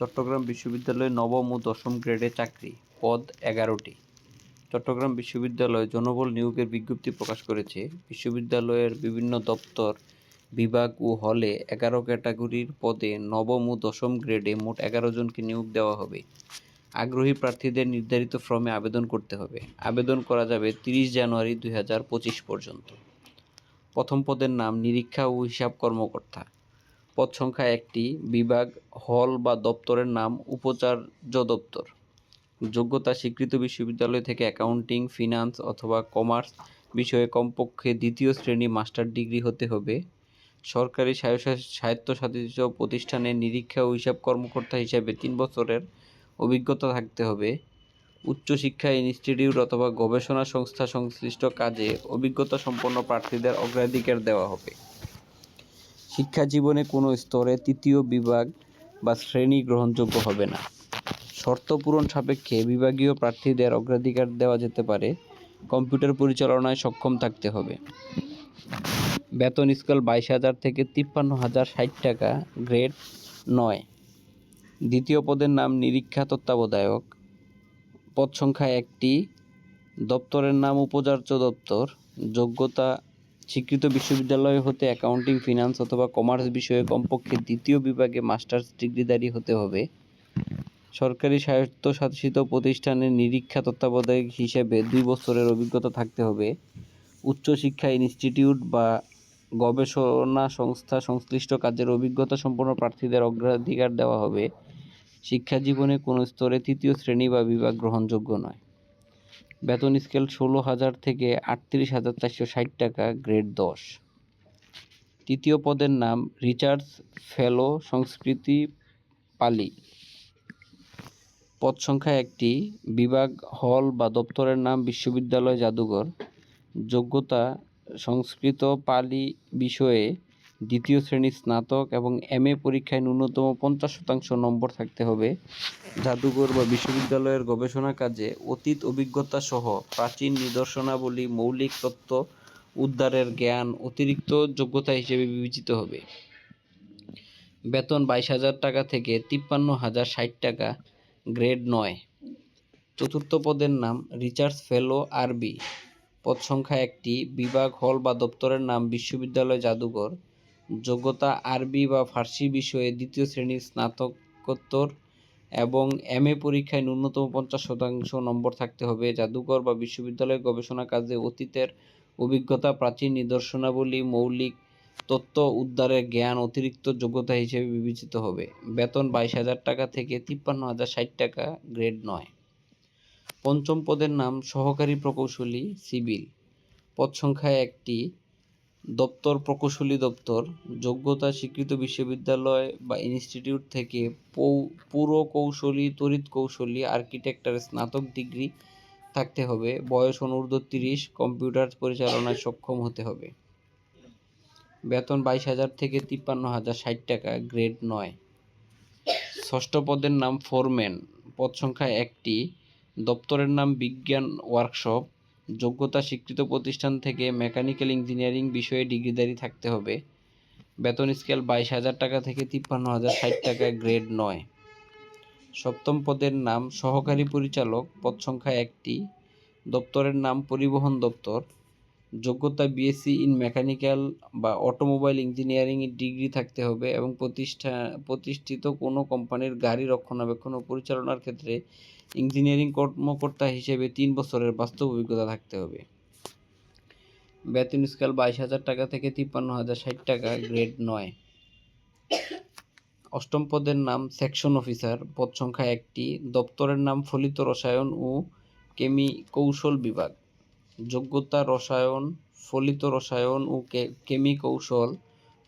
চট্টগ্রাম বিশ্ববিদ্যালয়ে নবম ও দশম গ্রেডে চাকরি, পদ এগারোটি। চট্টগ্রাম বিশ্ববিদ্যালয় জনবল নিয়োগের বিজ্ঞপ্তি প্রকাশ করেছে, বিশ্ববিদ্যালয়ের বিভিন্ন দপ্তর, বিভাগ ও হলে এগারো ক্যাটাগরির পদে নবম ও দশম গ্রেডে মোট এগারো জনকে নিয়োগ দেওয়া হবে। আগ্রহী প্রার্থীদের নির্ধারিত ফর্মে আবেদন করতে হবে। আবেদন করা যাবে তিরিশ জানুয়ারি দুই হাজার পঁচিশ পর্যন্ত। প্রথম পদের নাম নিরীক্ষা ও হিসাব কর্মকর্তা। পদ সংখ্যা একটি, বিভাগ, হল বা দপ্তরের নাম উপাচার্য দপ্তর। যোগ্যতা স্বীকৃত বিশ্ববিদ্যালয় থেকে অ্যাকাউন্টিং, ফিনান্স অথবা কমার্স বিষয়ে কমপক্ষে দ্বিতীয় শ্রেণি মাস্টার ডিগ্রি হতে হবে। সরকারি স্বায়ত্ত- স্বায়ত্তশাসিত প্রতিষ্ঠানে নিরীক্ষা ও হিসাব কর্মকর্তা হিসাবে তিন বছরের অভিজ্ঞতা থাকতে হবে। উচ্চশিক্ষা ইনস্টিটিউট অথবা গবেষণা সংস্থা সংশ্লিষ্ট কাজে অভিজ্ঞতা সম্পন্ন প্রার্থীদের অগ্রাধিকার দেওয়া হবে। শিক্ষা জীবনে কোনো স্তরে তৃতীয় বিভাগ বা শ্রেণি গ্রহণযোগ্য হবে না। শর্ত পূরণ সাপেক্ষে বিভাগীয় প্রার্থীদের অগ্রাধিকার দেওয়া যেতে পারে। কম্পিউটার পরিচালনায় সক্ষম থাকতে হবে। বেতন স্কেল বাইশ হাজার থেকে তিপ্পান্ন হাজার ষাট টাকা, গ্রেড নয়। দ্বিতীয় পদের নাম নিরীক্ষা তত্ত্বাবধায়ক। পদ সংখ্যা একটি। দপ্তরের নাম উপাচার্য দপ্তর। যোগ্যতা স্বীকৃত বিশ্ববিদ্যালয় হতে অ্যাকাউন্টিং, ফিনান্স অথবা কমার্স বিষয়ে কমপক্ষে দ্বিতীয় বিভাগে মাস্টার্স ডিগ্রিধারী হতে হবে। সরকারি স্বায়ত্তশাসিত প্রতিষ্ঠানে নিরীক্ষা তত্ত্বাবধায়ক হিসেবে দুই বছরের অভিজ্ঞতা থাকতে হবে। উচ্চশিক্ষা ইনস্টিটিউট বা গবেষণা সংস্থা সংশ্লিষ্ট কাজের অভিজ্ঞতা সম্পন্ন প্রার্থীদের অগ্রাধিকার দেওয়া হবে। শিক্ষা জীবনে কোনো স্তরে তৃতীয় শ্রেণি বা বিভাগ গ্রহণযোগ্য নয়। বেতন স্কেল ষোলো হাজার থেকে আটত্রিশ হাজার চারশো ষাট টাকা, গ্রেড দশ। তৃতীয় পদের নাম রিচার্জ ফেলো, সংস্কৃতি পালি। পদ সংখ্যা একটি, বিভাগ, হল বা দপ্তরের নাম বিশ্ববিদ্যালয়, জাদুঘর। যোগ্যতা, সংস্কৃত পালি বিষয়ে দ্বিতীয় শ্রেণির স্নাতক এবং এম এ পরীক্ষায় ন্যূনতম পঞ্চাশ শতাংশ নম্বর থাকতে হবে। জাদুঘর বা বিশ্ববিদ্যালয়ের গবেষণা কাজে অতীত অভিজ্ঞতা সহ প্রাচীন নিদর্শনাবলী, মৌলিক তত্ত্ব, উদ্ধারের জ্ঞান অতিরিক্ত যোগ্যতা হিসেবে বিবেচিত হবে। বেতন বাইশ হাজার টাকা থেকে তিপ্পান্ন হাজার ষাট টাকা, গ্রেড নয়। চতুর্থ পদের নাম রিচার্জ ফেলো আরবি। পদ সংখ্যা একটি, বিভাগ হল বা দপ্তরের নাম বিশ্ববিদ্যালয় জাদুঘর। যোগ্যতা আরবি বা ফার্সি বিষয়ে দ্বিতীয় শ্রেণির স্নাতকোত্তর এবং এম এ পরীক্ষায় ন্যূনতম পঞ্চাশ শতাংশ নম্বর থাকতে হবে। জাদুঘর বা বিশ্ববিদ্যালয় গবেষণা কাজে অতীতের অভিজ্ঞতা, প্রাচীন নিদর্শনাবলী, মৌলিক তত্ত্ব উদ্ধারের জ্ঞান অতিরিক্ত যোগ্যতা হিসেবে বিবেচিত হবে। বেতন বাইশ হাজার টাকা থেকে তিপ্পান্ন হাজার ষাট টাকা গ্রেড নয়। পঞ্চম পদের নাম সহকারী প্রকৌশলী, সিভিল। পদ সংখ্যা একটি দপ্তর, প্রকৌশলী দপ্তর, যোগ্যতা স্বীকৃত বিশ্ববিদ্যালয় বা ইনস্টিটিউট থেকে পুরকৌশলী, তড়িৎ কৌশলী আর্কিটেক্টারের স্নাতক ডিগ্রি থাকতে হবে। বয়স অনূর্ধ্ব তিরিশ, কম্পিউটার পরিচালনায় সক্ষম হতে হবে। বেতন বাইশ হাজার থেকে তিপ্পান্ন হাজার ষাট টাকা, গ্রেড নয়। ষষ্ঠ পদের নাম ফোরম্যান। পদ সংখ্যা একটি। দপ্তরের নাম বিজ্ঞান ওয়ার্কশপ। যোগ্যতা স্বীকৃত প্রতিষ্ঠান থেকে মেকানিক্যাল ইঞ্জিনিয়ারিং বিষয়ে ডিগ্রিধারী থাকতে হবে। বেতন স্কেল বাইশ হাজার টাকা থেকে তিপ্পান্ন হাজার ষাট টাকা, গ্রেড নয়। সপ্তম পদের নাম সহকারী পরিচালক, পদ সংখ্যা একটি। দপ্তরের নাম পরিবহন দপ্তর। যোগ্যতা বিএসসি ইন মেকানিক্যাল বা অটোমোবাইল ইঞ্জিনিয়ারিং এর ডিগ্রি থাকতে হবে এবং প্রতিষ্ঠা, প্রতিষ্ঠিত কোনো কোম্পানির গাড়ি রক্ষণাবেক্ষণ ও পরিচালনার ক্ষেত্রে ইঞ্জিনিয়ারিং কর্মকর্তা হিসেবে তিন বছরের বাস্তব অভিজ্ঞতা থাকতে হবে। বেতন স্কেল বাইশ হাজার টাকা থেকে তিপ্পান্ন হাজার ষাট টাকা গ্রেড নয়। অষ্টম পদের নাম সেকশন অফিসার পদ সংখ্যা একটি। দপ্তরের নাম ফলিত রসায়ন ও কেমি কৌশল বিভাগ। যোগ্যতা রসায়ন, ফলিত রসায়ন ও কে- কেমি কৌশল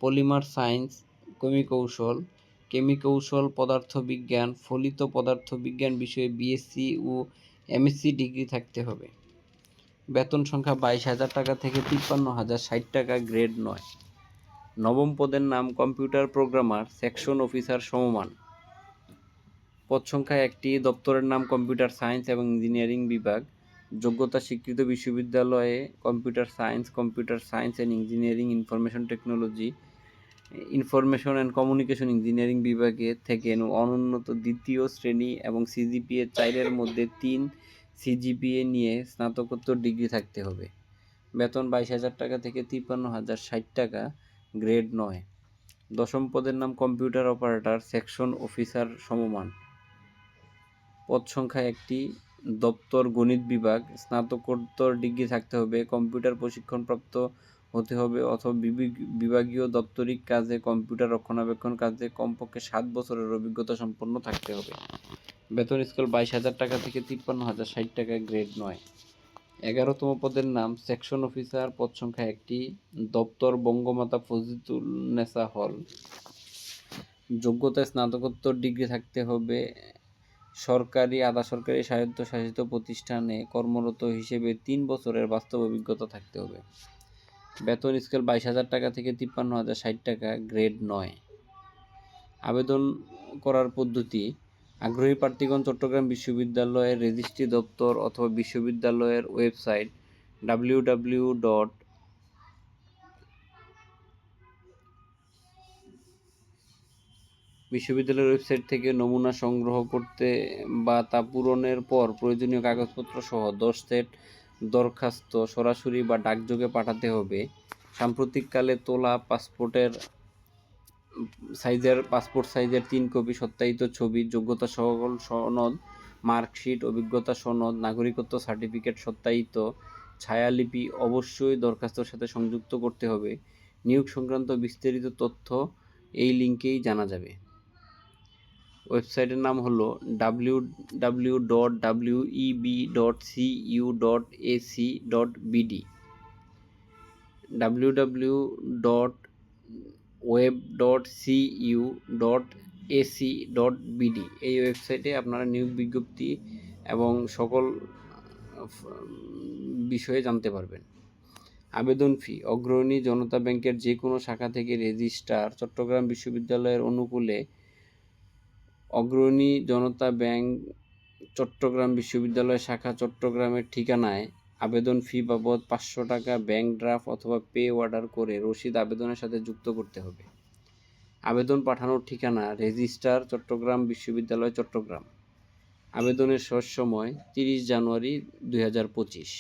পলিমার সায়েন্স কেমি কৌশল কেমি কৌশল পদার্থবিজ্ঞান, ফলিত পদার্থবিজ্ঞান বিষয়ে বিএসসি ও এমএসসি ডিগ্রি থাকতে হবে। বেতন সংখ্যা বাইশ হাজার টাকা থেকে তিপ্পান্ন হাজার ষাট টাকা গ্রেড নয়। নবম পদের নাম কম্পিউটার প্রোগ্রামার, সেকশন অফিসার সমমান। পদ সংখ্যা একটি, দপ্তরের নাম কম্পিউটার সায়েন্স এবং ইঞ্জিনিয়ারিং বিভাগ। যোগ্যতা স্বীকৃত বিশ্ববিদ্যালয়ে computer science computer science and engineering, information technology, information and communication engineering বিভাগে থেকে অনুন্নত দ্বিতীয় শ্রেণি এবং সিজিপিএ চাইরের মধ্যে তিন সিজিপিএ নিয়ে স্নাতকোত্তর ডিগ্রি থাকতে হবে। বেতন বাইশ হাজার টাকা থেকে তিপ্পান্ন হাজার ষাট টাকা, গ্রেড নয়। দশম পদের নাম কম্পিউটার অপারেটর, সেকশন অফিসার সমমান। পদ সংখ্যা একটি দপ্তর, গণিত বিভাগ, স্নাতকোত্তর ডিগ্রি থাকতে হবে, কম্পিউটার প্রশিক্ষণপ্রাপ্ত হতে হবে অথবা বিভাগীয় দপ্তরিক কাজে, কম্পিউটার রক্ষণাবেক্ষণ কাজে কমপক্ষে সাত বছরের অভিজ্ঞতা সম্পন্ন থাকতে হবে। বেতন স্কেল বাইশ হাজার টাকা থেকে তিপ্পান্ন হাজার ষাট টাকা, গ্রেড নয়। এগারোতম পদের নাম, সেকশন অফিসার, পদ সংখ্যা একটি, দপ্তর, বঙ্গমাতা ফজিতুন্নেসা হল। যোগ্যতায় স্নাতকোত্তর ডিগ্রি থাকতে হবে সরকারি, আধা সরকারি স্বায়ত্তশাসিত প্রতিষ্ঠানে কর্মরত হিসেবে তিন বছরের বাস্তব অভিজ্ঞতা থাকতে হবে। বেতন স্কেল বাইশ হাজার টাকা থেকে তিপ্পান্ন হাজার ষাট টাকা গ্রেড নয়। আবেদন করার পদ্ধতি, আগ্রহী প্রার্থীগণ চট্টগ্রাম বিশ্ববিদ্যালয়ের রেজিস্ট্রি দপ্তর অথবা বিশ্ববিদ্যালয়ের ওয়েবসাইট ডাব্লিউ ডাব্লিউ ডট বিশ্ববিদ্যালয়ের ওয়েবসাইট থেকে নমুনা সংগ্রহ করতে বা তা পূরণের পর প্রয়োজনীয় কাগজপত্র সহ দশ সেট দরখাস্ত সরাসরি বা ডাকযোগে পাঠাতে হবে। সাম্প্রতিককালে তোলা পাসপোর্টের সাইজের, পাসপোর্ট সাইজের তিন কপি সত্যায়িত ছবি, যোগ্যতা সকল সনদ, মার্কশিট, অভিজ্ঞতা সনদ, নাগরিকত্ব সার্টিফিকেট সত্যায়িত ছায়ালিপি অবশ্যই দরখাস্তের সাথে সংযুক্ত করতে হবে। নিয়োগ সংক্রান্ত বিস্তারিত তথ্য এই লিঙ্কেই জানা যাবে। ওয়েবসাইটের নাম হলো W W dot W EB dot C U dot AC dot BD W W dot web dot C U dot AC dot BD এই ওয়েবসাইটে আপনারা নিয়োগ বিজ্ঞপ্তি এবং সকল বিষয়ে জানতে পারবেন। আবেদন ফি, অগ্রণী জনতা ব্যাংকের যে কোনো শাখা থেকে রেজিস্ট্রার চট্টগ্রাম বিশ্ববিদ্যালয়ের অনুকূলে অগ্রণী জনতা ব্যাংক চট্টগ্রাম বিশ্ববিদ্যালয় শাখা চট্টগ্রামের ঠিকানায় আবেদন ফি বাবদ পাঁচশো টাকা ব্যাংক ড্রাফট অথবা পে অর্ডার করে রসিদ আবেদনের সাথে যুক্ত করতে হবে। আবেদন পাঠানোর ঠিকানা রেজিস্ট্রার চট্টগ্রাম বিশ্ববিদ্যালয় চট্টগ্রাম। আবেদনের শেষ সময় তিরিশ জানুয়ারি দুই হাজার পঁচিশ।